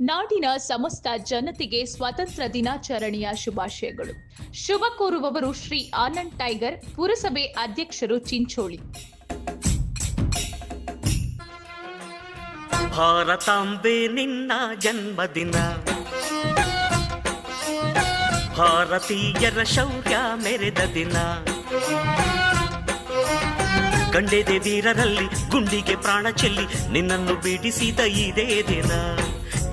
ನಾಡಿನ ಸಮಸ್ತ ಜನತೆಗೆ ಸ್ವಾತಂತ್ರ್ಯ ದಿನಾಚರಣೆಯ ಶುಭಾಶಯಗಳು. ಶುಭ ಕೋರುವವರು ಶ್ರೀ ಆನಂದ್ ಟೈಗರ್, ಪುರಸಭೆ ಅಧ್ಯಕ್ಷರು ಚಿಂಚೋಳಿ. ಭಾರತಾಂಬೆ ನಿನ್ನ ಜನ್ಮದಿನ. ಭಾರತೀಯರ ಶೌರ್ಯ ಮೆರೆದ ದಿನ. ಗಂಡೆದೆ ವೀರರಲ್ಲಿ ಗುಂಡಿಗೆ ಪ್ರಾಣ ಚೆಲ್ಲಿ ನಿನ್ನನ್ನು ಬಿಡಿಸಿದ ಇದೇ ದಿನ.